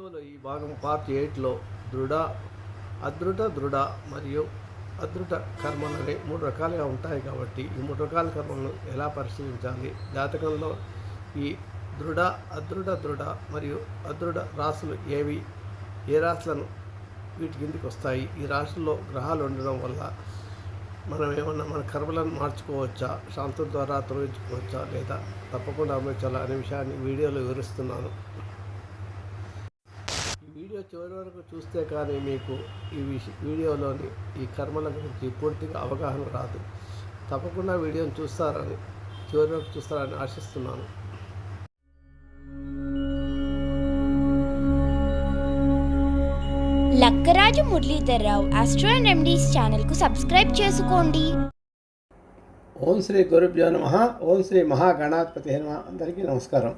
వీడియోలో ఈ భాగం పార్ట్ ఎయిట్లో దృఢ అదృఢ దృఢ మరియు అదృఢ కర్మలు అనే మూడు రకాలుగా ఉంటాయి కాబట్టి ఈ మూడు రకాల కర్మలను ఎలా పరిశీలించాలి? జాతకంలో ఈ దృఢ అదృఢ దృఢ మరియు అదృఢ రాశులు ఏవి? ఏ రాసులను వీటి కిందికి వస్తాయి? ఈ రాశుల్లో గ్రహాలు ఉండడం వల్ల మనం ఏమన్నా మన కర్మలను మార్చుకోవచ్చా? శాంతం ద్వారా తొలగించుకోవచ్చా? లేదా తప్పకుండా అమర్చాలా అనే విషయాన్ని వీడియోలో వివరిస్తున్నాను. చివరి వరకు చూస్తే కానీ మీకు ఈ విష వీడియోలోని ఈ కర్మల గురించి పూర్తిగా అవగాహన రాదు. తప్పకుండా వీడియోని చూస్తారని చివరి వరకు చూస్తారని ఆశిస్తున్నాను. Lakkaraju Muralidhar Rao astro and remedies ఛానల్కు సబ్స్క్రైబ్ చేసుకోండి. ఓం శ్రీ గురుభ్యో నమ. ఓం శ్రీ మహాగణాధిపతి నమ. అందరికీ నమస్కారం.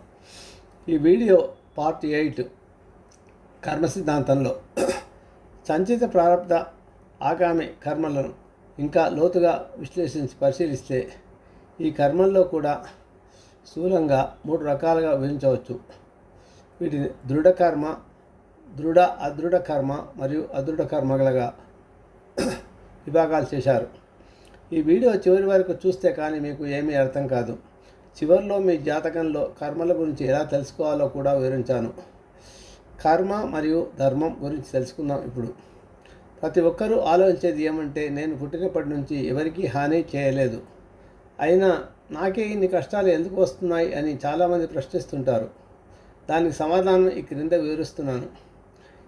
ఈ వీడియో పార్ట్ ఎయిట్ కర్మ సిద్ధాంతంలో సంచిత ప్రారంభ ఆగామి కర్మలను ఇంకా లోతుగా విశ్లేషించి పరిశీలిస్తే ఈ కర్మల్లో కూడా స్థూలంగా మూడు రకాలుగా విభజించవచ్చు. వీటిని దృఢ కర్మ దృఢ అదృఢ కర్మ మరియు అదృఢ కర్మలుగా విభాగాలు చేశారు. ఈ వీడియో చివరి వరకు చూస్తే కానీ మీకు ఏమీ అర్థం కాదు. చివరిలో మీ జాతకంలో కర్మల గురించి ఎలా తెలుసుకోవాలో కూడా వివరించాను. కర్మ మరియు ధర్మం గురించి తెలుసుకుందాం ఇప్పుడు. ప్రతి ఒక్కరూ ఆలోచించేది ఏమంటే నేను పుట్టినప్పటి నుంచి ఎవరికీ హాని చేయలేదు. అయినా నాకే ఇన్ని కష్టాలు ఎందుకు వస్తున్నాయి అని చాలామంది ప్రశ్నిస్తుంటారు. దానికి సమాధానం ఈ క్రింద వివరిస్తున్నాను.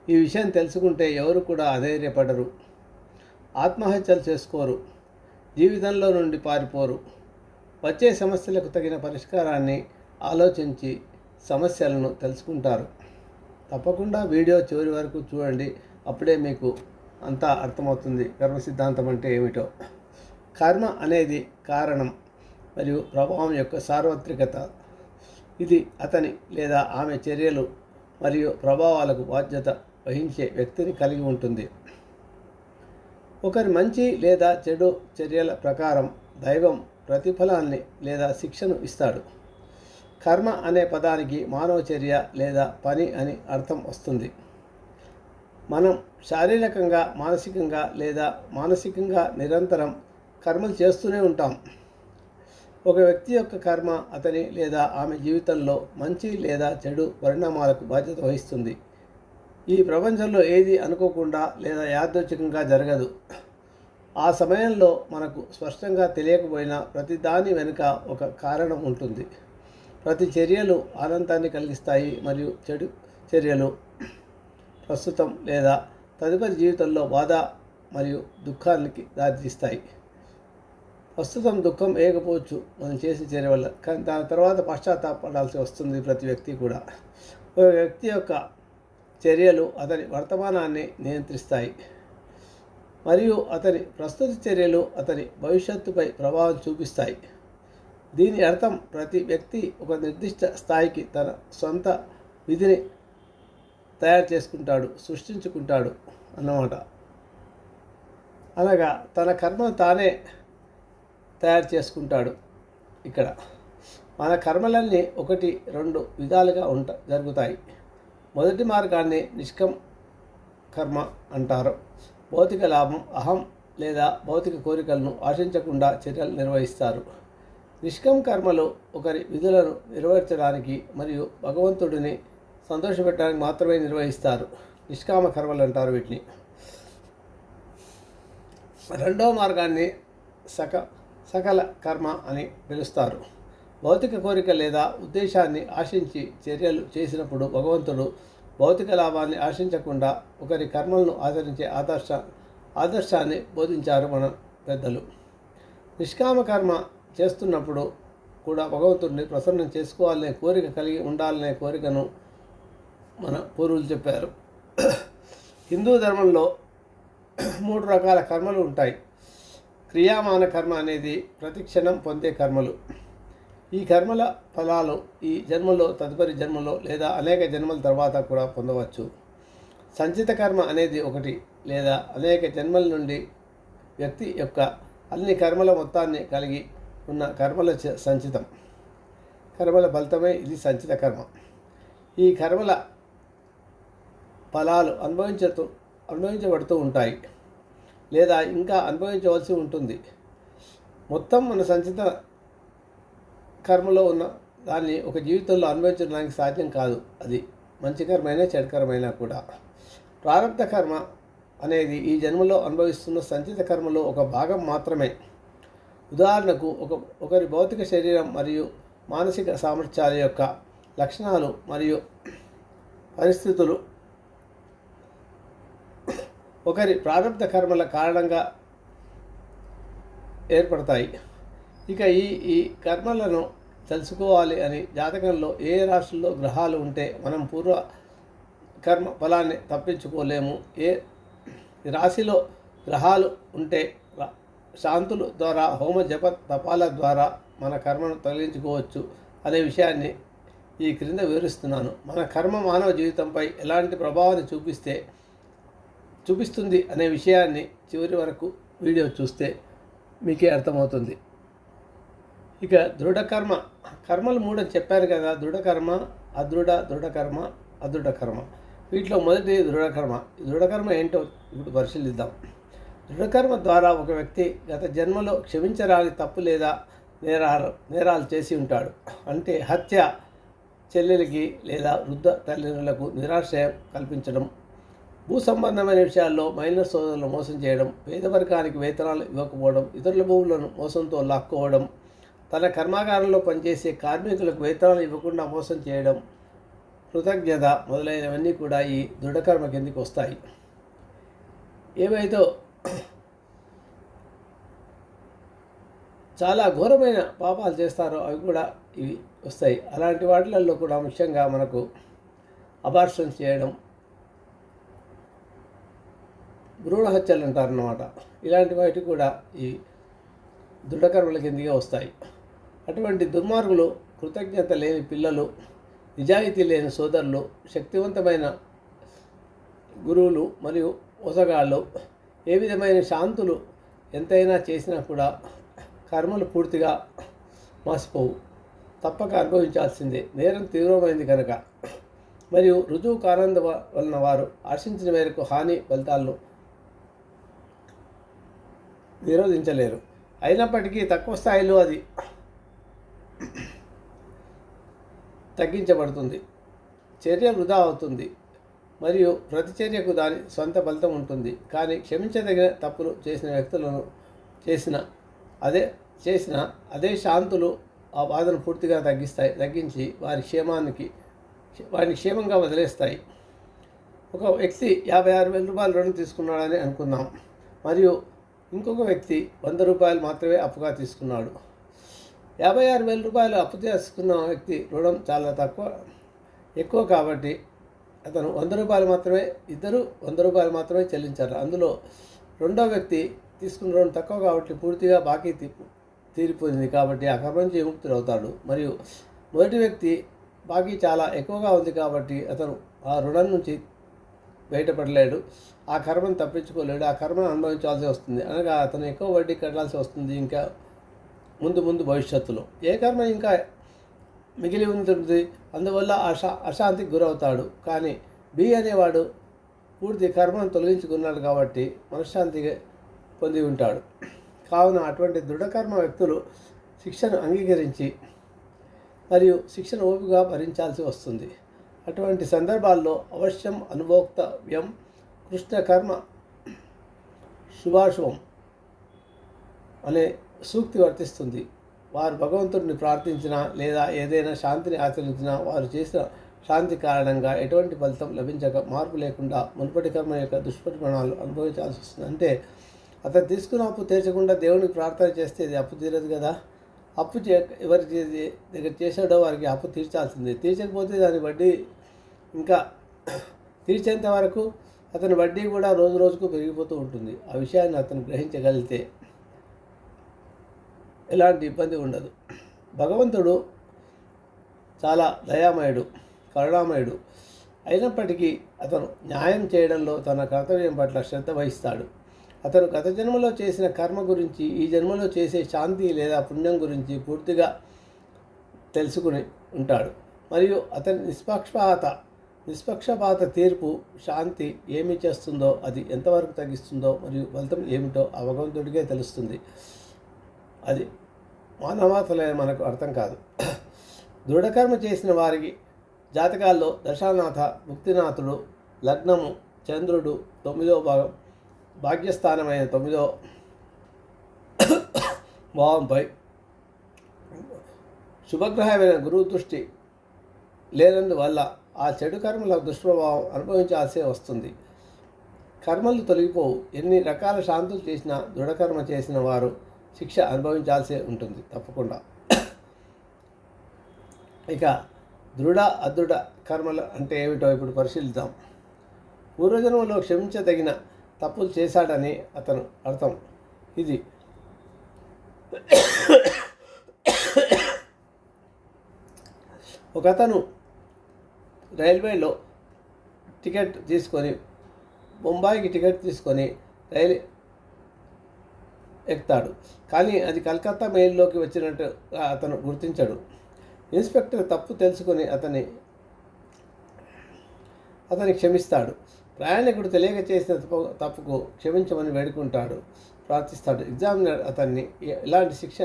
ఈ విషయం తెలుసుకుంటే ఎవరు కూడా అధైర్యపడరు. ఆత్మహత్యలు చేసుకోరు. జీవితంలో నుండి పారిపోరు. వచ్చే సమస్యలకు తగిన పరిష్కారాన్ని ఆలోచించి సమస్యలను తెలుసుకుంటారు. తప్పకుండా వీడియో చివరి వరకు చూడండి. అప్పుడే మీకు అంతా అర్థమవుతుంది. కర్మ సిద్ధాంతం అంటే ఏమిటో. కర్మ అనేది కారణం మరియు ప్రభావం యొక్క సార్వత్రికత. ఇది అతని లేదా ఆమె చర్యలు మరియు ప్రభావాలకు బాధ్యత వహించే వ్యక్తిని కలిగి ఉంటుంది. ఒకరి మంచి లేదా చెడు చర్యల ప్రకారం దైవం ప్రతిఫలాన్ని లేదా శిక్షను ఇస్తాడు. కర్మ అనే పదానికి మానవ చర్య లేదా పని అని అర్థం వస్తుంది. మనం శారీరకంగా మానసికంగా లేదా మానసికంగా నిరంతరం కర్మలు చేస్తూనే ఉంటాం. ఒక వ్యక్తి యొక్క కర్మ అతని లేదా ఆమె జీవితంలో మంచి లేదా చెడు పరిణామాలకు బాధ్యత వహిస్తుంది. ఈ ప్రపంచంలో ఏది అనుకోకుండా లేదా యాదృచ్ఛికంగా జరగదు. ఆ సమయంలో మనకు స్పష్టంగా తెలియకపోయినా ప్రతిదాని వెనుక ఒక కారణం ఉంటుంది. ప్రతి చర్యలు ఆనందాన్ని కలిగిస్తాయి మరియు చెడు చర్యలు ప్రస్తుతం లేదా తదుపరి జీవితంలో బాధ మరియు దుఃఖానికి దారితీస్తాయి. ప్రస్తుతం దుఃఖం వేయకపోవచ్చు మనం చేసే చర్య వల్ల. కానీ దాని తర్వాత పశ్చాత్తాపడాల్సి వస్తుంది ప్రతి వ్యక్తి కూడా. ఒక వ్యక్తి యొక్క చర్యలు అతని వర్తమానాన్ని నియంత్రిస్తాయి. మరియు అతని ప్రస్తుత చర్యలు అతని భవిష్యత్తుపై ప్రభావం చూపిస్తాయి. దీని అర్థం ప్రతి వ్యక్తి ఒక నిర్దిష్ట స్థాయికి తన సొంత విధిని తయారు చేసుకుంటాడు సృష్టించుకుంటాడు అన్నమాట. అనగా తన కర్మను తానే తయారు చేసుకుంటాడు ఇక్కడ. మన కర్మలన్నీ ఒకటి రెండు విధాలుగా ఉంట జరుగుతాయి. మొదటి మార్గాన్ని నిష్కం కర్మ అంటారు. భౌతిక లాభం అహం లేదా భౌతిక కోరికలను ఆశించకుండా చర్యలు నిర్వహిస్తారు. నిష్కం కర్మలు ఒకరి విధులను నిర్వహించడానికి మరియు భగవంతుడిని సంతోషపెట్టడానికి మాత్రమే నిర్వహిస్తారు. నిష్కామ కర్మలు అంటారు వీటిని. రెండవ మార్గాన్ని సక సకల కర్మ అని పిలుస్తారు. భౌతిక కోరిక లేదా ఉద్దేశాన్ని ఆశించి చర్యలు చేసినప్పుడు భగవంతుడు భౌతిక లాభాన్ని ఆశించకుండా ఒకరి కర్మలను ఆచరించే ఆదర్శ ఆదర్శాన్ని బోధించారు మన పెద్దలు. నిష్కామ కర్మ చేస్తున్నప్పుడు కూడా భగవంతుడిని ప్రసన్నం చేసుకోవాలనే కోరిక కలిగి ఉండాలనే కోరికను మన పూర్వులు చెప్పారు. హిందూ ధర్మంలో మూడు రకాల కర్మలు ఉంటాయి. క్రియామాన కర్మ అనేది ప్రతిక్షణం పొందే కర్మలు. ఈ కర్మల ఫలాలు ఈ జన్మలో తదుపరి జన్మలో లేదా అనేక జన్మల తర్వాత కూడా పొందవచ్చు. సంచిత కర్మ అనేది ఒకటి లేదా అనేక జన్మల నుండి వ్యక్తి యొక్క అన్ని కర్మల మొత్తాన్ని కలిగి ఉన్న కర్మల చ- సంచితం. కర్మల ఫలితమే ఇది సంచిత కర్మ. ఈ కర్మల ఫలాలు అనుభవించతూ అనుభవించబడుతూ ఉంటాయి లేదా ఇంకా అనుభవించవలసి ఉంటుంది. మొత్తం మన సంచిత కర్మలో ఉన్న దాన్ని ఒక జీవితంలో అనుభవించడానికి సాధ్యం కాదు అది. మంచి కర్మైనా చెడు కర్మైనా కూడా. ప్రారంభ కర్మ అనేది ఈ జన్మలో అనుభవిస్తున్న సంచిత కర్మలో ఒక భాగం మాత్రమే. ఉదాహరణకు ఒక ఒకరి భౌతిక శరీరం మరియు మానసిక సామర్థ్యాల యొక్క లక్షణాలు మరియు పరిస్థితులు. ఒకరి ప్రారంభ కర్మల కారణంగా ఏర్పడతాయి. ఇక ఈ ఈ కర్మలను తెలుసుకోవాలి అని జాతకంలో ఏ రాశుల్లో గ్రహాలు ఉంటే మనం పూర్వ కర్మ ఫలాన్ని తప్పించుకోలేము. ఏ రాశిలో గ్రహాలు ఉంటే శాంతుల ద్వారా హోమ జప తపాల ద్వారా మన కర్మను తొలగించుకోవచ్చు అనే విషయాన్ని ఈ క్రింద వివరిస్తున్నాను. మన కర్మ మానవ జీవితంపై ఎలాంటి ప్రభావాన్ని చూపిస్తే చూపిస్తుంది అనే విషయాన్ని చివరి వరకు వీడియో చూస్తే మీకే అర్థమవుతుంది. ఇక దృఢకర్మ కర్మలు మూడని చెప్పారు కదా దృఢకర్మ అదృఢ దృఢకర్మ అదృఢ కర్మ. వీటిలో మొదటి దృఢకర్మ దృఢకర్మ ఏంటో ఇప్పుడు పరిశీలిద్దాం. దృఢకర్మ ద్వారా ఒక వ్యక్తి గత జన్మలో క్షమించరాని తప్పు లేదా నేరాలు నేరాలు చేసి ఉంటాడు. అంటే హత్య చెల్లెలకి లేదా వృద్ధ తల్లిదండ్రులకు నిరాశ్రయం కల్పించడం భూ సంబంధమైన విషయాల్లో మైనర్ సోదరులను మోసం చేయడం పేద వర్గానికి వేతనాలు ఇవ్వకపోవడం ఇతరుల భూములను మోసంతో లాక్కోవడం తన కర్మాగారంలో పనిచేసే కార్మికులకు వేతనాలు ఇవ్వకుండా మోసం చేయడం కృతజ్ఞత మొదలైనవన్నీ కూడా ఈ దృఢకర్మ కిందికి వస్తాయి. ఏవైతే చాలా ఘోరమైన పాపాలు చేస్తారో అవి కూడా ఇవి వస్తాయి. అలాంటి వాటిలలో కూడా ముఖ్యంగా మనకు అబార్షన్ చేయడం భ్రూణ హత్యలు అంటారన్నమాట. ఇలాంటి వాటి కూడా ఈ దృఢకర్మల కిందిగా వస్తాయి. అటువంటి దుర్మార్గులు కృతజ్ఞత లేని పిల్లలు నిజాయితీ లేని సోదరులు శక్తివంతమైన గురువులు మరియు మోసగాళ్ళు ఏ విధమైన శాంతులు ఎంతైనా చేసినా కూడా కర్మలు పూర్తిగా మాసిపోవు. తప్పక అనుభవించాల్సిందే. నేరం తీవ్రమైంది కనుక మరియు రుజువు కానంద వలన వారు ఆశించిన మేరకు హాని ఫలితాలను నిరోధించలేరు. అయినప్పటికీ తక్కువ స్థాయిలో అది తగ్గించబడుతుంది. చర్య వృధా అవుతుంది. మరియు ప్రతి చర్యకు దాని సొంత ఫలితం ఉంటుంది. కానీ క్షమించదగిన తప్పులు చేసిన వ్యక్తులను చేసిన అదే చేసిన అదే శాంతులు ఆ బాధను పూర్తిగా తగ్గిస్తాయి తగ్గించి వారి క్షేమానికి వారిని క్షేమంగా వదిలేస్తాయి. ఒక వ్యక్తి యాభై ఆరు వేల రూపాయలు రుణం తీసుకున్నాడని అనుకుందాం. మరియు ఇంకొక వ్యక్తి వంద రూపాయలు మాత్రమే అప్పుగా తీసుకున్నాడు. యాభై ఆరు వేల రూపాయలు అప్పు తీసుకున్న వ్యక్తి రుణం చాలా తక్కువ ఎక్కువ కాబట్టి అతను వంద రూపాయలు మాత్రమే ఇద్దరు వంద రూపాయలు మాత్రమే చెల్లించారు. అందులో రెండో వ్యక్తి తీసుకున్న రుణం తక్కువ కాబట్టి పూర్తిగా బాకీ తీరిపోయింది కాబట్టి ఆ కర్మ నుంచి విముక్తుడు అవుతాడు మరియు మొదటి వ్యక్తి బాకీ చాలా ఎక్కువగా ఉంది కాబట్టి అతను ఆ రుణం నుంచి బయటపడలేడు. ఆ కర్మను తప్పించుకోలేడు. ఆ కర్మను అనుభవించాల్సి వస్తుంది. అనగా అతను ఎక్కువ వడ్డీ కట్టాల్సి వస్తుంది ఇంకా ముందు ముందు భవిష్యత్తులో. ఏ కర్మ ఇంకా మిగిలి ఉంటుంది? అందువల్ల అశా అశాంతికి గురవుతాడు. కానీ బి అనేవాడు పూర్తి కర్మను తొలగించుకున్నాడు కాబట్టి మనశ్శాంతి పొంది ఉంటాడు. కావున అటువంటి దృఢకర్మ వ్యక్తులు శిక్షను అంగీకరించి మరియు శిక్షణ ఓపిగా భరించాల్సి వస్తుంది. అటువంటి సందర్భాల్లో అవశ్యం అనుభోక్తవ్యం కృష్ణ కర్మ శుభాశుభం అనే సూక్తి వర్తిస్తుంది. వారు భగవంతుడిని ప్రార్థించినా లేదా ఏదైనా శాంతిని ఆచరించినా వారు చేసిన శాంతి కారణంగా ఎటువంటి ఫలితం లభించక మార్పు లేకుండా మునుపటి కర్మ యొక్క దుష్పరిమాణాలు అనుభవించాల్సి వస్తుంది. అంటే అతను తీసుకున్న అప్పు తీర్చకుండా దేవునికి ప్రార్థన చేస్తే ఇది అప్పు తీరదు కదా. అప్పు చే ఎవరి చే- దగ్గర చేసాడో వారికి అప్పు తీర్చాల్సిందే. తీర్చకపోతే దాని వడ్డీ ఇంకా తీర్చేంత వరకు అతని వడ్డీ కూడా రోజు రోజుకు పెరిగిపోతూ ఉంటుంది. ఆ విషయాన్ని అతను గ్రహించగలిగితే ఎలాంటి ఇబ్బంది ఉండదు. భగవంతుడు చాలా దయామయుడు కరుణామయుడు. అయినప్పటికీ అతను న్యాయం చేయడంలో తన కర్తవ్యం పట్ల శ్రద్ధ వహిస్తాడు. అతను గత జన్మలో చేసిన కర్మ గురించి ఈ జన్మలో చేసే శాంతి లేదా పుణ్యం గురించి పూర్తిగా తెలుసుకుని ఉంటాడు. మరియు అతని నిష్పక్షపాత నిష్పక్షపాత తీర్పు శాంతి ఏమి చేస్తుందో అది ఎంతవరకు తగ్గిస్తుందో మరియు ఫలితం ఏమిటో ఆ భగవంతుడికే తెలుస్తుంది. అది మానవాతలే మనకు అర్థం కాదు. దృఢకర్మ చేసిన వారికి జాతకాల్లో దశానాథ ముక్తినాథుడు లగ్నము చంద్రుడు తొమ్మిదో భాగం భాగ్యస్థానమైన తొమ్మిదో భావంపై శుభగ్రహమైన గురువు దృష్టి లేనందువల్ల ఆ చెడు కర్మల దుష్ప్రభావం అనుభవించాల్సి వస్తుంది. కర్మలు తొలగిపోవు. ఎన్ని రకాల శాంతులు చేసినా దృఢకర్మ చేసిన వారు శిక్ష అనుభవించాల్సి ఉంటుంది. తప్పకుండా. ఇక దృఢ అదృఢ కర్మలు అంటే ఏమిటో ఇప్పుడు పరిశీలిద్దాం. పూర్వజన్మలో క్షమించదగిన తప్పులు చేశాడని అతను అర్థం. ఇది. ఒకతను రైల్వేలో టికెట్ తీసుకొని బొంబాయికి టికెట్ తీసుకొని రైలు ఎక్కుతాడు. కానీ అది కలకత్తా మెయిల్లోకి వచ్చినట్టు అతను గుర్తించాడు. ఇన్స్పెక్టర్ తప్పు తెలుసుకొని అతని అతని క్షమిస్తాడు. ప్రయాణికుడు తెలియక చేసిన తప్పు తప్పుకు క్షమించమని వేడుకుంటాడు ప్రార్థిస్తాడు. ఎగ్జామినర్ అతన్ని ఎలాంటి శిక్ష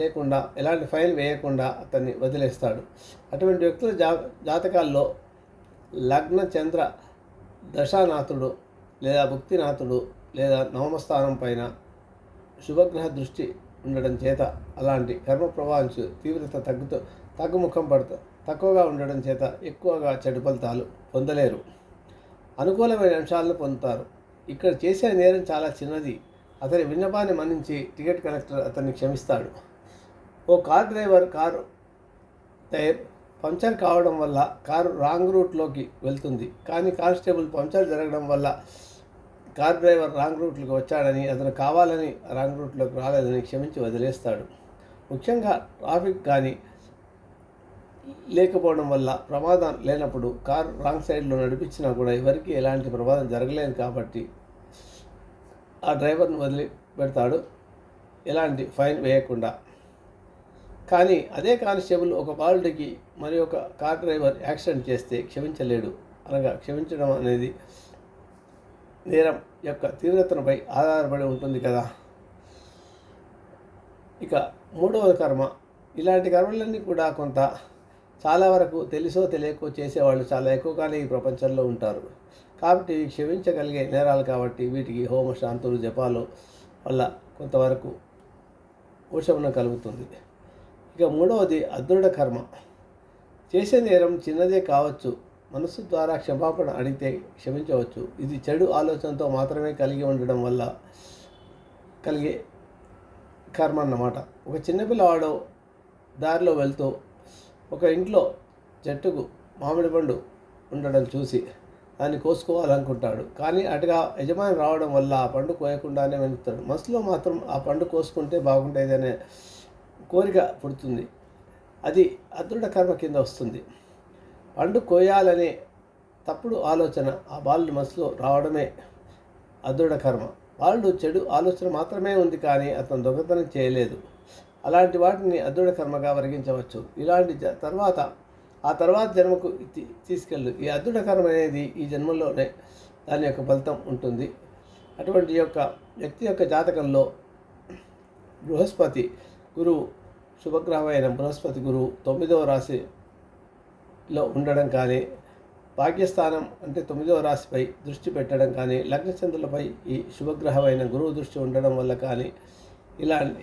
లేకుండా ఎలాంటి ఫైన్ వేయకుండా అతన్ని వదిలేస్తాడు. అటువంటి వ్యక్తుల జా జాతకాల్లో లగ్న చంద్ర దశానాథుడు లేదా భుక్తినాథుడు లేదా నవమస్థానం పైన శుభగ్రహ దృష్టి ఉండడం చేత అలాంటి కర్మ ప్రభావించు తీవ్రత తగ్గుతూ తగ్గుముఖం పడుతూ తక్కువగా ఉండడం చేత ఎక్కువగా చెడు ఫలితాలు పొందలేరు. అనుకూలమైన అంశాలను పొందుతారు. ఇక్కడ చేసే నేరం చాలా చిన్నది. అతని విన్నపాన్ని మన్నించి టికెట్ కలెక్టర్ అతన్ని క్షమిస్తాడు. ఓ car driver car tyre puncture కావడం వల్ల కారు రాంగ్ రూట్లోకి వెళ్తుంది. కానీ కానిస్టేబుల్ పంచర్ జరగడం వల్ల కార్ డ్రైవర్ రాంగ్ రూట్లోకి వచ్చాడని అతను కావాలని రాంగ్ రూట్లోకి రాలేదని క్షమించి వదిలేస్తాడు. ముఖ్యంగా ట్రాఫిక్ కానీ లేకపోవడం వల్ల ప్రమాదం లేనప్పుడు కారు రాంగ్ సైడ్లో నడిపించినా కూడా ఎవరికి ఎలాంటి ప్రమాదం జరగలేదు కాబట్టి ఆ డ్రైవర్ను వదిలి పెడతాడు. ఎలాంటి ఫైన్ వేయకుండా. కానీ అదే కానిస్టేబుల్ ఒక బాలుడికి మరి ఒక కార్ డ్రైవర్ యాక్సిడెంట్ చేస్తే క్షమించలేడు అనగా క్షమించడం అనేది నేరం యొక్క తీవ్రతపై ఆధారపడి ఉంటుంది కదా. ఇక మూడవ కర్మ. ఇలాంటి కర్మలన్నీ కూడా కొంత చాలా వరకు తెలుసో తెలియకో చేసేవాళ్ళు చాలా ఎక్కువగానే ఈ ప్రపంచంలో ఉంటారు. కాబట్టి ఇవి క్షమించగలిగే నేరాలు కాబట్టి వీటికి హోమ శాంతులు జపాలు వల్ల కొంతవరకు ఉపశమనం కలుగుతుంది. ఇక మూడవది అదృఢ కర్మ. చేసే నేరం చిన్నదే కావచ్చు. మనసు ద్వారా క్షమాపణ అడిగితే క్షమించవచ్చు. ఇది చెడు ఆలోచనతో మాత్రమే కలిగి ఉండడం వల్ల కలిగే కర్మ అన్నమాట. ఒక చిన్నపిల్లవాడు దారిలో వెళ్తూ ఒక ఇంట్లో చెట్టుకు మామిడి పండు ఉండడం చూసి దాన్ని కోసుకోవాలనుకుంటాడు. కానీ అటుగా యజమాని రావడం వల్ల ఆ పండు కోయకుండానే వెళ్తాడు మనసులో మాత్రం ఆ పండు కోసుకుంటే బాగుండేదనే కోరిక పుడుతుంది. అది అదృఢ కర్మ కింద వస్తుంది. పండు కోయాలనే తప్పుడు ఆలోచన ఆ బాలుడి మనసులో రావడమే అదృఢ కర్మ. బాలుడు చెడు ఆలోచన మాత్రమే ఉంది కానీ అతను దొంగతనం చేయలేదు. అలాంటి వాటిని అదృఢ కర్మగా వర్గించవచ్చు ఇలాంటి జ- తర్వాత ఆ తర్వాత జన్మకు తీసుకెళ్ళు. ఈ అదృఢ కర్మ అనేది ఈ జన్మలోనే దాని యొక్క ఫలితం ఉంటుంది. అటువంటి యొక్క వ్యక్తి యొక్క జాతకంలో బృహస్పతి గురువు శుభగ్రహమైన బృహస్పతి గురువు తొమ్మిదవ రాశిలో ఉండడం కానీ భాగ్యస్థానం అంటే తొమ్మిదవ రాశిపై దృష్టి పెట్టడం కానీ లగ్నచంద్రులపై ఈ శుభగ్రహమైన గురువు దృష్టి ఉండడం వల్ల కానీ ఇలాంటి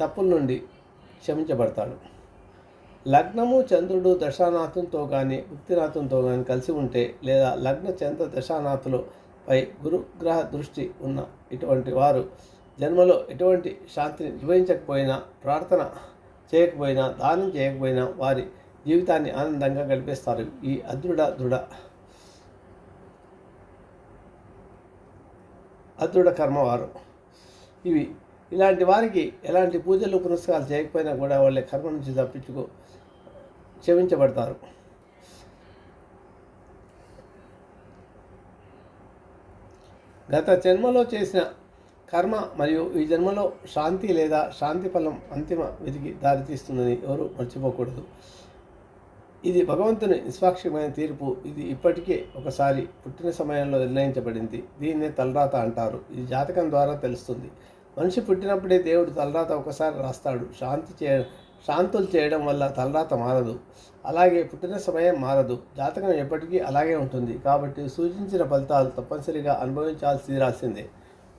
తప్పుల నుండి క్షమించబడతాడు. లగ్నము చంద్రుడు దశానాథంతో కానీ ఉక్తినాథంతో కానీ కలిసి ఉంటే లేదా లగ్న చంద్ర దశానాథులపై గురుగ్రహ దృష్టి ఉన్న ఇటువంటి వారు జన్మలో ఎటువంటి శాంతిని నిర్వహించకపోయినా ప్రార్థన చేయకపోయినా దానం చేయకపోయినా వారి జీవితాన్ని ఆనందంగా గడిపేస్తారు. ఈ అదృఢ దృఢ అదృఢ కర్మవారు ఇవి ఇలాంటి వారికి ఎలాంటి పూజలు పునస్కారాలు చేయకపోయినా కూడా వాళ్ళ కర్మ నుంచి తప్పించుకో క్షమించబడతారు. గత జన్మలో చేసిన కర్మ మరియు ఈ జన్మలో శాంతి లేదా శాంతి ఫలం అంతిమ విధికి దారితీస్తుందని ఎవరు మర్చిపోకూడదు. ఇది భగవంతుని నిష్పాక్షికమైన తీర్పు. ఇది ఇప్పటికే ఒకసారి పుట్టిన సమయంలో నిర్ణయించబడింది. దీన్నే తలరాత అంటారు. ఇది జాతకం ద్వారా తెలుస్తుంది. మనిషి పుట్టినప్పుడే దేవుడు తలరాత ఒకసారి రాస్తాడు. శాంతి చే శాంతులు చేయడం వల్ల తలరాత మారదు. అలాగే పుట్టిన సమయం మారదు. జాతకం ఎప్పటికీ అలాగే ఉంటుంది. కాబట్టి సూచించిన ఫలితాలు తప్పనిసరిగా అనుభవించాల్సి తీరాల్సిందే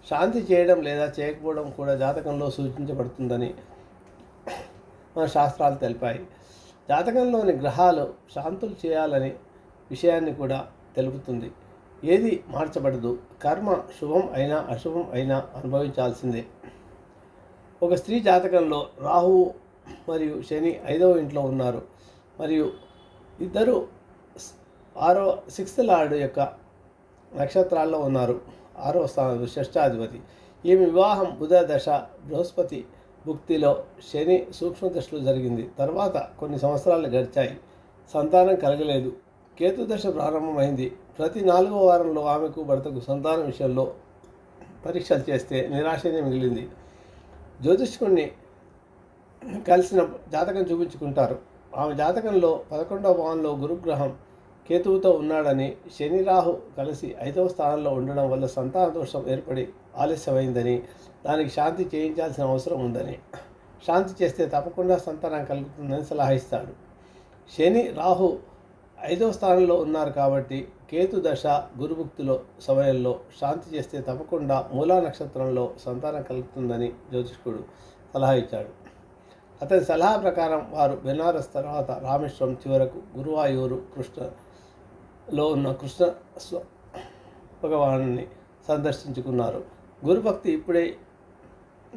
శాంతి చేయడం లేదా చేయకపోవడం కూడా జాతకంలో సూచించబడుతుందని మన శాస్త్రాలు తెలిపాయి. జాతకంలోని గ్రహాలు శాంతులు చేయాలని విషయాన్ని కూడా తెలుపుతుంది. ఏది మార్చబడదు. కర్మ శుభం అయినా అశుభం అయినా అనుభవించాల్సిందే. ఒక స్త్రీ జాతకంలో రాహువు మరియు శని ఐదవ ఇంట్లో ఉన్నారు. మరియు ఇద్దరు ఆరో సిక్స్త్ లార్డ్ యొక్క నక్షత్రాల్లో ఉన్నారు. ఆరో స్థానం షష్టాధిపతి. ఈమె వివాహం బుధ దశ బృహస్పతి భుక్తిలో శని సూక్ష్మ దశలో జరిగింది. తర్వాత కొన్ని సంవత్సరాలు గడిచాయి. సంతానం కలగలేదు. కేతు దశ ప్రారంభమైంది. ప్రతి నాలుగో వారంలో ఆమెకు భర్తకు సంతానం విషయంలో పరీక్షలు చేస్తే నిరాశనే మిగిలింది. జ్యోతిష్కుడిని కలిసిన జాతకం చూపించుకుంటారు. ఆమె జాతకంలో పదకొండవ భావంలో గురుగ్రహం కేతువుతో ఉన్నాడని శని రాహు కలిసి ఐదవ స్థానంలో ఉండడం వల్ల సంతాన దోషం ఏర్పడి ఆలస్యమైందని దానికి శాంతి చేయించాల్సిన అవసరం ఉందని. శాంతి చేస్తే తప్పకుండా సంతానం కలుగుతుందని సలహా ఇస్తాడు. శని రాహు ఐదవ స్థానంలో ఉన్నారు కాబట్టి కేతు దశ గురుభుక్తిలో సమయంలో శాంతి చేస్తే తప్పకుండా మూలా నక్షత్రంలో సంతానం కలుగుతుందని జ్యోతిష్కుడు సలహా ఇచ్చాడు. అతని సలహా ప్రకారం వారు బెనారస్ తర్వాత రామేశ్వరం చివరకు గురువాయూరు కృష్ణలో ఉన్న కృష్ణ స్వ భగవాన్ని సందర్శించుకున్నారు. గురుభక్తి ఇప్పుడే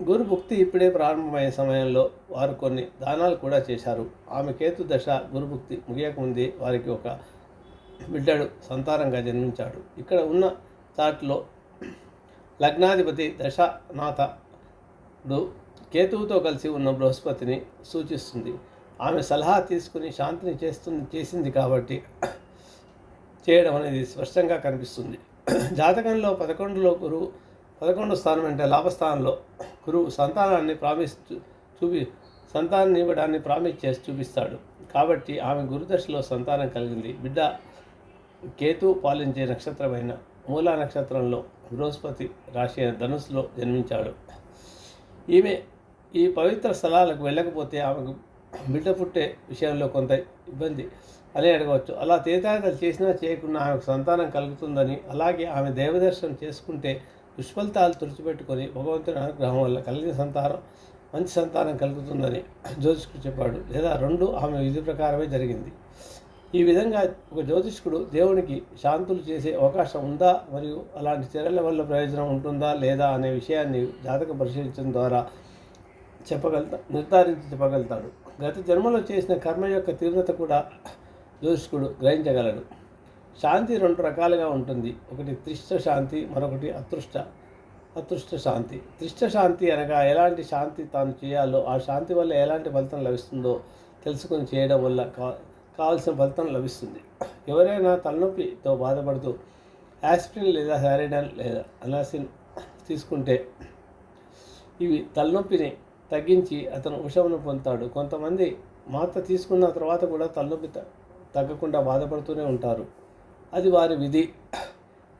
గురు భుక్తి ఇప్పుడే ప్రారంభమైన సమయంలో వారు కొన్ని దానాలు కూడా చేశారు. ఆమె కేతు దశ గురుభుక్తి ముగియకముందే వారికి ఒక బిడ్డడు సంతానంగా జన్మించాడు. ఇక్కడ ఉన్న చాట్లో లగ్నాధిపతి దశనాథుడు కేతువుతో కలిసి ఉన్న బృహస్పతిని సూచిస్తుంది. ఆమె సలహా తీసుకుని శాంతిని చేస్తుంది చేసింది కాబట్టి చేయడం అనేది స్పష్టంగా కనిపిస్తుంది. జాతకంలో పదకొండులో గురువు పదకొండు స్థానం అంటే లాభస్థానంలో గురువు సంతానాన్ని ప్రామిస్ చూపి సంతానాన్ని ఇవ్వడాన్ని ప్రామిస్ చేసి చూపిస్తాడు. కాబట్టి ఆమె గురుదశలో సంతానం కలిగింది. బిడ్డ కేతు పాలించే నక్షత్రమైన మూలా నక్షత్రంలో బృహస్పతి రాశి అయిన ధనుస్సులో జన్మించాడు. ఈమె ఈ పవిత్ర స్థలాలకు వెళ్ళకపోతే ఆమెకు బిడ్డ పుట్టే విషయంలో కొంత ఇబ్బంది అని అడగవచ్చు. అలా తీర్థాటలు చేసినా చేయకుండా ఆమెకు సంతానం కలుగుతుందని అలాగే ఆమె దేవదర్శనం చేసుకుంటే దుష్ఫలితాలు తుడిచిపెట్టుకొని భగవంతుని అనుగ్రహం వల్ల కలిగిన సంతానం మంచి సంతానం కలుగుతుందని జ్యోతిష్కుడు చెప్పాడు. లేదా రెండు ఆమె విధి ప్రకారమే జరిగింది. ఈ విధంగా ఒక జ్యోతిష్కుడు దేవునికి శాంతులు చేసే అవకాశం ఉందా? మరియు అలాంటి చర్యల వల్ల ప్రయోజనం ఉంటుందా లేదా అనే విషయాన్ని జాతకం పరిశీలించడం ద్వారా చెప్పగలుగుతా నిర్ధారించి చెప్పగలుగుతాడు. గత జన్మలో చేసిన కర్మ యొక్క తీవ్రత కూడా జ్యోతిష్కుడు గ్రహించగలడు. శాంతి రెండు రకాలుగా ఉంటుంది. ఒకటి త్రిష్ట శాంతి మరొకటి అతృష్ట. అతృష్ట శాంతి. త్రిష్ట శాంతి అనగా ఎలాంటి శాంతి తాను చేయాలో ఆ శాంతి వల్ల ఎలాంటి ఫలితం లభిస్తుందో తెలుసుకొని చేయడం వల్ల కా కావాల్సిన ఫలితం లభిస్తుంది. ఎవరైనా తలనొప్పితో బాధపడుతూ యాస్పిరిన్ లేదా హారిడన్ లేదా అనాసిన్ తీసుకుంటే ఇవి తలనొప్పిని తగ్గించి అతను ఉపశమనం పొందుతాడు. కొంతమంది మాత్ర తీసుకున్న తర్వాత కూడా తలనొప్పి త- తగ్గకుండా బాధపడుతూనే ఉంటారు. అది వారి విధి.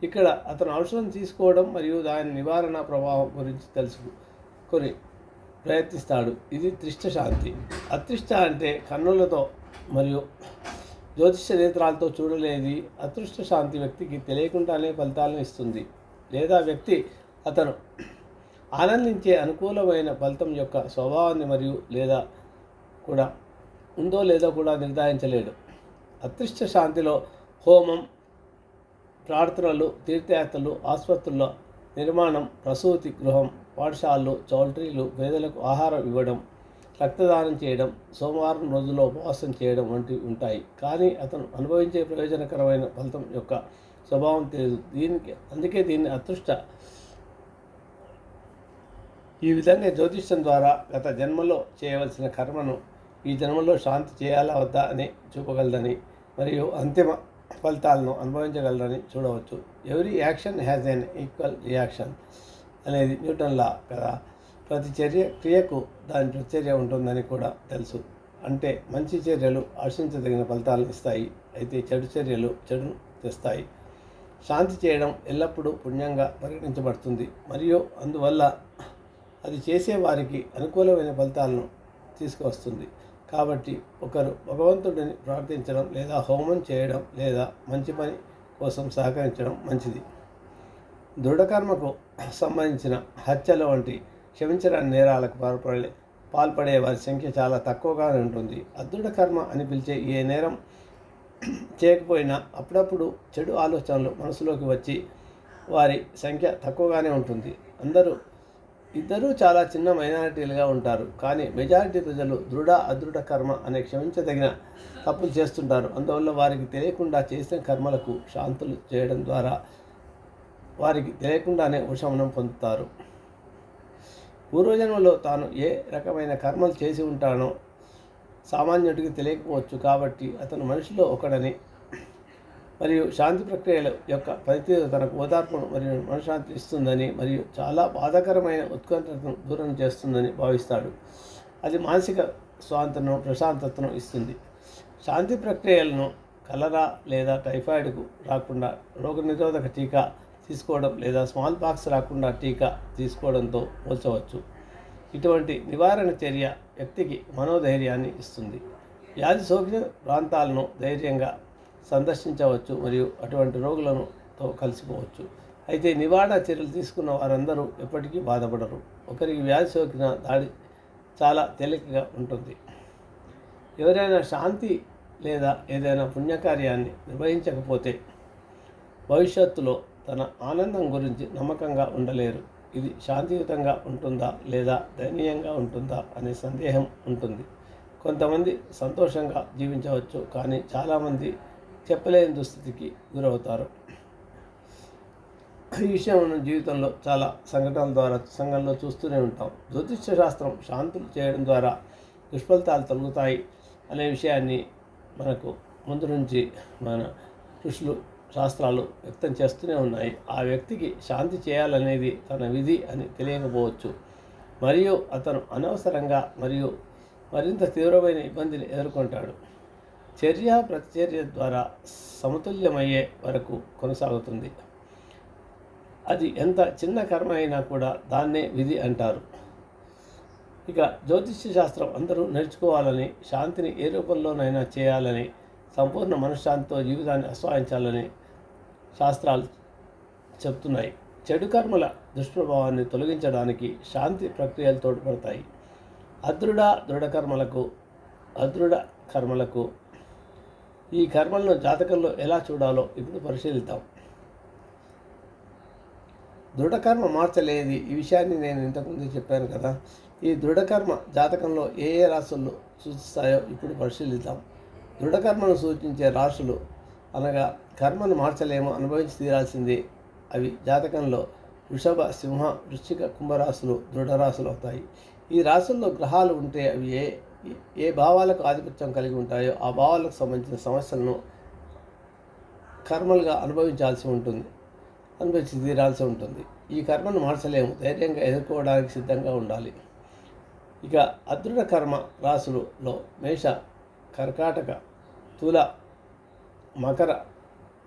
ఇక్కడ అతను ఔషధం తీసుకోవడం మరియు దాని నివారణ ప్రభావం గురించి తెలుసుకొని ప్రయత్నిస్తాడు. ఇది త్రిష్ట శాంతి అత్రిష్ట అంటే కన్నులతో మరియు జ్యోతిష నేత్రాలతో చూడలేది అదృష్ట శాంతి వ్యక్తికి తెలియకుండానే ఫలితాలను ఇస్తుంది. లేదా వ్యక్తి అతను ఆనందించే అనుకూలమైన ఫలితం యొక్క స్వభావాన్ని మరియు లేదా కూడా ఉందో లేదో కూడా నిర్ధారించలేడు. అదృష్ట శాంతిలో హోమం ప్రార్థనలు తీర్థయాత్రలు ఆసుపత్రుల నిర్మాణం ప్రసూతి గృహం పాఠశాలలు చౌల్ట్రీలు పేదలకు ఆహారం ఇవ్వడం రక్తదానం చేయడం సోమవారం రోజుల్లో ఉపవాసం చేయడం వంటివి ఉంటాయి. కానీ అతను అనుభవించే ప్రయోజనకరమైన ఫలితం యొక్క స్వభావం తెలియదు. దీనికి అందుకే దీన్ని అదృష్ట ఈ విధంగా జ్యోతిష్యం ద్వారా గత జన్మలో చేయవలసిన కర్మను ఈ జన్మలో శాంతి చేయాలా వద్దా అని చూపగలదని మరియు అంతిమ ఫలితాలను అనుభవించగలరని చూడవచ్చు. Every action has an equal reaction అనేది న్యూటన్ లా కదా. ప్రతి చర్య క్రియకు దాని ప్రతిచర్య ఉంటుందని కూడా తెలుసు. అంటే మంచి చర్యలు ఆశించదగిన ఫలితాలను ఇస్తాయి. అయితే చెడు చర్యలు చెడును తెస్తాయి. శాంతి చేయడం ఎల్లప్పుడూ పుణ్యంగా పరిగణించబడుతుంది. మరియు అందువల్ల అది చేసే వారికి అనుకూలమైన ఫలితాలను తీసుకువస్తుంది. కాబట్టి ఒకరు భగవంతుడిని ప్రార్థించడం లేదా హోమం చేయడం లేదా మంచి పని కోసం సహకరించడం మంచిది. దృఢకర్మకు సంబంధించిన హత్యల వంటి క్షమించరాని నేరాలకు పాల్పడే పాల్పడే వారి సంఖ్య చాలా తక్కువగానే ఉంటుంది. అదృఢ కర్మ అని పిలిచే ఏ నేరం చేయకపోయినా అప్పుడప్పుడు చెడు ఆలోచనలు మనసులోకి వచ్చి వారి సంఖ్య తక్కువగానే ఉంటుంది. అందరూ ఇద్దరూ చాలా చిన్న మైనారిటీలుగా ఉంటారు. కానీ మెజారిటీ ప్రజలు దృఢ అదృఢ కర్మ అనే క్షమించదగిన తప్పులు చేస్తుంటారు. అందువల్ల వారికి తెలియకుండా చేసిన కర్మలకు శాంతులు చేయడం ద్వారా వారికి తెలియకుండానే ఉపశమనం పొందుతారు. పూర్వజన్మలో తాను ఏ రకమైన కర్మలు చేసి ఉంటానో సామాన్యుడికి తెలియకపోవచ్చు కాబట్టి అతను మనిషిలో ఒకడని మరియు శాంతి ప్రక్రియల యొక్క పనితీరు తనకు ఓదార్పును మరియు మనశ్శాంతి ఇస్తుందని మరియు చాలా బాధాకరమైన ఉత్కంఠతను దూరం చేస్తుందని భావిస్తాడు. అది మానసిక స్వాంతను ప్రశాంతతను ఇస్తుంది. శాంతి ప్రక్రియలను కలరా లేదా టైఫాయిడ్కు రాకుండా రోగనిరోధక టీకా తీసుకోవడం లేదా స్మాల్ పాక్స్ రాకుండా టీకా తీసుకోవడంతో పోల్చవచ్చు. ఇటువంటి నివారణ చర్య వ్యక్తికి మనోధైర్యాన్ని ఇస్తుంది. వ్యాధి సోకిన ప్రాంతాలను ధైర్యంగా సందర్శించవచ్చు మరియు అటువంటి రోగులను తో కలిసిపోవచ్చు. అయితే నివారణ చర్యలు తీసుకున్న వారందరూ ఎప్పటికీ బాధపడరు. ఒకరికి వ్యాధి సోకిన దాడి చాలా తేలికగా ఉంటుంది. ఎవరైనా శాంతి లేదా ఏదైనా పుణ్యకార్యాన్ని నిర్వహించకపోతే భవిష్యత్తులో తన ఆనందం గురించి నమ్మకంగా ఉండలేరు. ఇది శాంతియుతంగా ఉంటుందా లేదా దయనీయంగా ఉంటుందా అనే సందేహం ఉంటుంది. కొంతమంది సంతోషంగా జీవించవచ్చు కానీ చాలామంది చెప్పలేని దుస్థితికి గురవుతారు. ఈ విషయం మనం జీవితంలో చాలా సంఘటనల ద్వారా సంఘంలో చూస్తూనే ఉంటాం. జ్యోతిష్య శాస్త్రం శాంతులు చేయడం ద్వారా దుష్ఫలితాలు తొలగుతాయి అనే విషయాన్ని మనకు ముందు నుంచి మన ఋషులు శాస్త్రాలు వ్యక్తం చేస్తూనే ఉన్నాయి. ఆ వ్యక్తికి శాంతి చేయాలనేది తన విధి అని తెలియకపోవచ్చు. మరియు అతను అనవసరంగా మరియు మరింత తీవ్రమైన ఇబ్బందిని ఎదుర్కొంటాడు. చర్య ప్రతిచర్య ద్వారా సమతుల్యమయ్యే వరకు కొనసాగుతుంది. అది ఎంత చిన్న కర్మ అయినా కూడా దాన్నే విధి అంటారు. ఇక జ్యోతిష్య శాస్త్రం అందరూ నేర్చుకోవాలని శాంతిని ఏ రూపంలోనైనా చేయాలని సంపూర్ణ మనశ్శాంతితో జీవితాన్ని ఆస్వాదించాలని శాస్త్రాలు చెప్తున్నాయి. చెడు కర్మల దుష్ప్రభావాన్ని తొలగించడానికి శాంతి ప్రక్రియలు తోడ్పడతాయి. అదృఢ దృఢకర్మలకు అదృఢ కర్మలకు ఈ కర్మలను జాతకంలో ఎలా చూడాలో ఇప్పుడు పరిశీలిద్దాం. దృఢకర్మ మార్చలేది ఈ విషయాన్ని నేను ఇంతకుముందు చెప్పాను కదా. ఈ దృఢకర్మ జాతకంలో ఏ ఏ రాశులు సూచిస్తాయో ఇప్పుడు పరిశీలిద్దాం. దృఢకర్మను సూచించే రాశులు అనగా కర్మను మార్చలేమో అనుభవించి తీరాల్సింది. అవి జాతకంలో వృషభ సింహ వృశ్చిక కుంభరాశులు దృఢరాశులు అవుతాయి. ఈ రాశుల్లో గ్రహాలు ఉంటే అవి ఏ ఏ భావాలకు ఆధిపత్యం కలిగి ఉంటాయో ఆ భావాలకు సంబంధించిన సమస్యలను కర్మలుగా అనుభవించాల్సి ఉంటుంది. అనుభవించి తీరాల్సి ఉంటుంది. ఈ కర్మను మార్చలేము. ధైర్యంగా ఎదుర్కోవడానికి సిద్ధంగా ఉండాలి. ఇక అదృఢ కర్మ రాసులలో మేష కర్కాటక తుల మకర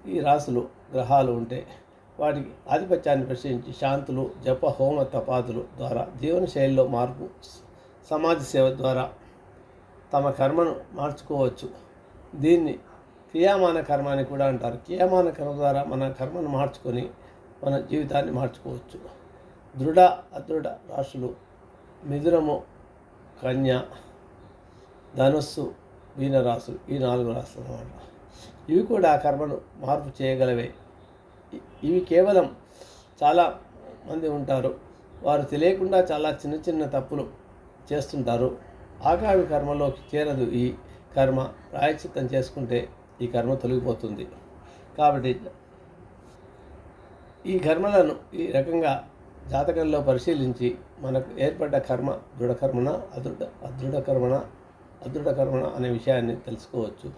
ఈ రాశులు గ్రహాలు ఉంటే వాటికి ఆధిపత్యాన్ని ప్రశ్నించి శాంతులు జప హోమ తపాదులు ద్వారా జీవనశైలిలో మార్పు సమాజ సేవ ద్వారా తమ కర్మను మార్చుకోవచ్చు. దీన్ని క్రియామాన కర్మ అని కూడా అంటారు. క్రియామాన కర్మ ద్వారా మన కర్మను మార్చుకొని మన జీవితాన్ని మార్చుకోవచ్చు. దృఢ అదృఢ రాశులు మిథునము కన్య ధనుస్సు మీనరాశులు ఈ నాలుగు రాశులు అన్నమాట. ఇవి కూడా కర్మను మార్పు చేయగలవే. ఇవి కేవలం చాలా మంది ఉంటారు. వారు తెలియకుండా చాలా చిన్న చిన్న తప్పులు చేస్తుంటారు. ఆగామి కర్మలోకి చేరదు. ఈ కర్మ ప్రాయశ్చిత్తం చేసుకుంటే ఈ కర్మ తొలగిపోతుంది. కాబట్టి ఈ కర్మలను ఈ రకంగా జాతకంలో పరిశీలించి మనకు ఏర్పడ్డ కర్మ దృఢకర్మణ అదృఢ అదృఢ కర్మణ అదృఢ కర్మణ అనే విషయాన్ని తెలుసుకోవచ్చు.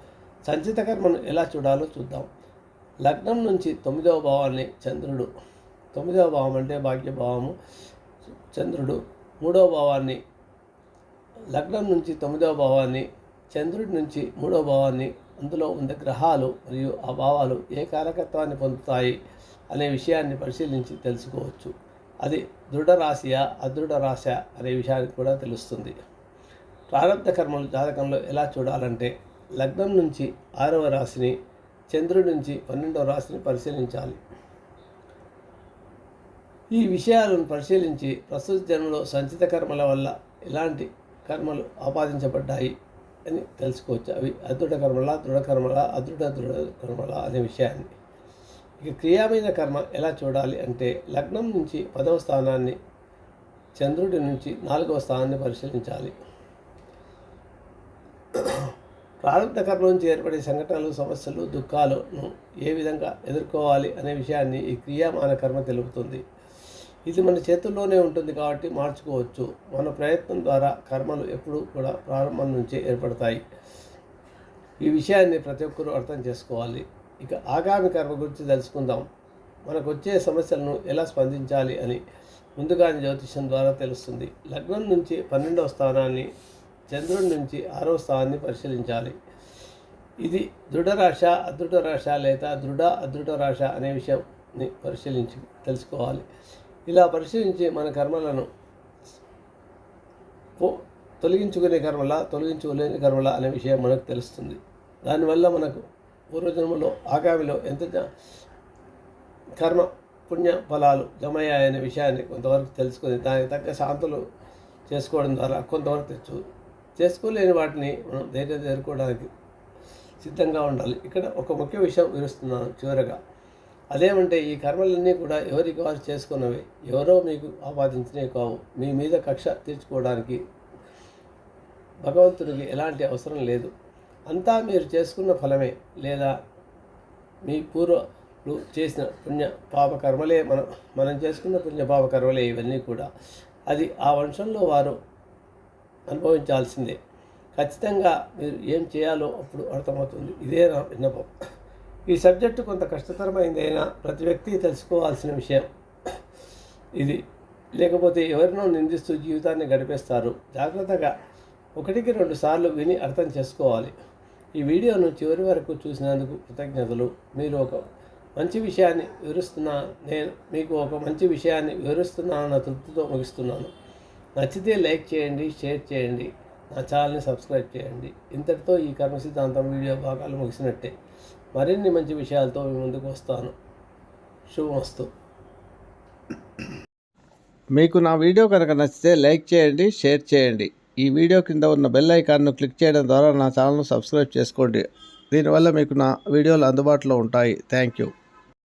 సంచిత కర్మను ఎలా చూడాలో చూద్దాం. లగ్నం నుంచి తొమ్మిదవ భావాన్ని చంద్రుడు తొమ్మిదవ భావం అంటే భాగ్యభావము. చంద్రుడు మూడవ భావాన్ని లగ్నం నుంచి తొమ్మిదవ భావాన్ని చంద్రుడి నుంచి మూడో భావాన్ని అందులో ఉండే గ్రహాలు మరియు ఆ భావాలు ఏ కారకత్వాన్ని పొందుతాయి అనే విషయాన్ని పరిశీలించి తెలుసుకోవచ్చు. అది దృఢ రాశియా అదృఢ రాశ అనే విషయానికి కూడా తెలుస్తుంది. ప్రారంభ కర్మలు జాతకంలో ఎలా చూడాలంటే లగ్నం నుంచి ఆరవ రాశిని చంద్రుడి నుంచి పన్నెండవ రాశిని పరిశీలించాలి. ఈ విషయాలను పరిశీలించి ప్రస్తుత జన్మలో సంచిత కర్మల వల్ల ఎలాంటి కర్మలు ఆపాదించబడ్డాయి అని తెలుసుకోవచ్చు. అవి అదృఢ కర్మల దృఢ కర్మల అదృఢ దృఢ కర్మల అనే విషయాన్ని. ఇక క్రియామైన కర్మ ఎలా చూడాలి అంటే లగ్నం నుంచి పదవ స్థానాన్ని చంద్రుడి నుంచి నాలుగవ స్థానాన్ని పరిశీలించాలి. ప్రారంభ కర్మ నుంచి ఏర్పడే సంఘటనలు సమస్యలు దుఃఖాలను ఏ విధంగా ఎదుర్కోవాలి అనే విషయాన్ని ఈ క్రియామాన కర్మ తెలుపుతుంది. ఇది మన చేతుల్లోనే ఉంటుంది కాబట్టి మార్చుకోవచ్చు. మన ప్రయత్నం ద్వారా కర్మలు ఎప్పుడూ కూడా ప్రారంభం నుంచే ఏర్పడతాయి. ఈ విషయాన్ని ప్రతి ఒక్కరూ అర్థం చేసుకోవాలి. ఇక ఆగామి కర్మ గురించి తెలుసుకుందాం. మనకు వచ్చే సమస్యలను ఎలా స్పందించాలి అని ముందుగానే జ్యోతిష్యం ద్వారా తెలుస్తుంది. లగ్నం నుంచి పన్నెండవ స్థానాన్ని చంద్రుడి నుంచి ఆరవ స్థానాన్ని పరిశీలించాలి. ఇది దృఢరాశ అదృఢ రాశ లేదా దృఢ అదృఢ రాశ అనే విషయాన్ని పరిశీలించి తెలుసుకోవాలి. ఇలా పరిశీలించి మన కర్మలను తొలగించుకునే కర్మల తొలగించుకోలేని కర్మల అనే విషయం మనకు తెలుస్తుంది. దానివల్ల మనకు పూర్వజన్మలో ఆగామిలో ఎంత కర్మ పుణ్య ఫలాలు జమయ్యాయనే విషయాన్ని కొంతవరకు తెలుసుకొని దానికి తగ్గ శాంతులు చేసుకోవడం ద్వారా కొంతవరకు తెచ్చు చేసుకోలేని వాటిని మనం ధైర్యం చేరుకోవడానికి సిద్ధంగా ఉండాలి. ఇక్కడ ఒక ముఖ్య విషయం వివరిస్తున్నాను చివరగా. అదేమంటే ఈ కర్మలన్నీ కూడా ఎవరికి వారు చేసుకున్నవి ఎవరో మీకు ఆపాదించినవి కావు. మీ మీద కక్ష తీర్చుకోవడానికి భగవంతుడికి ఎలాంటి అవసరం లేదు. అంతా మీరు చేసుకున్న ఫలమే. లేదా మీ పూర్వలు చేసిన పుణ్య పాప కర్మలే మనం మనం చేసుకున్న పుణ్య పాప కర్మలే ఇవన్నీ కూడా. అది ఆ వంశంలో వారు అనుభవించాల్సిందే. ఖచ్చితంగా మీరు ఏం చేయాలో అప్పుడు అర్థమవుతుంది. ఇదే నా విన్నపం. ఈ సబ్జెక్టు కొంత కష్టతరమైందైనా ప్రతి వ్యక్తి తెలుసుకోవాల్సిన విషయం. ఇది లేకపోతే ఎవరినో నిందిస్తూ జీవితాన్ని గడిపేస్తారు. జాగ్రత్తగా ఒకటికి రెండు సార్లు విని అర్థం చేసుకోవాలి. ఈ వీడియోను చివరి వరకు చూసినందుకు కృతజ్ఞతలు. మీరు ఒక మంచి విషయాన్ని వివరిస్తున్నా నేను మీకు ఒక మంచి విషయాన్ని వివరిస్తున్నానన్న తృప్తితో ముగిస్తున్నాను. నచ్చితే లైక్ చేయండి షేర్ చేయండి. నా ఛానల్ని సబ్స్క్రైబ్ చేయండి. ఇంతటితో ఈ కర్మ సిద్ధాంతం వీడియో భాగాలు ముగిసినట్టే. మరిన్ని మంచి విషయాలతో మీ ముందుకు వస్తాను. శుభమస్తు. మీకు నా వీడియో కనుక నచ్చితే లైక్ చేయండి షేర్ చేయండి. ఈ వీడియో కింద ఉన్న బెల్ ఐకాన్ను క్లిక్ చేయడం ద్వారా నా ఛానల్ను సబ్స్క్రైబ్ చేసుకోండి. దీనివల్ల మీకు నా వీడియోలు అందుబాటులో ఉంటాయి. Thank you.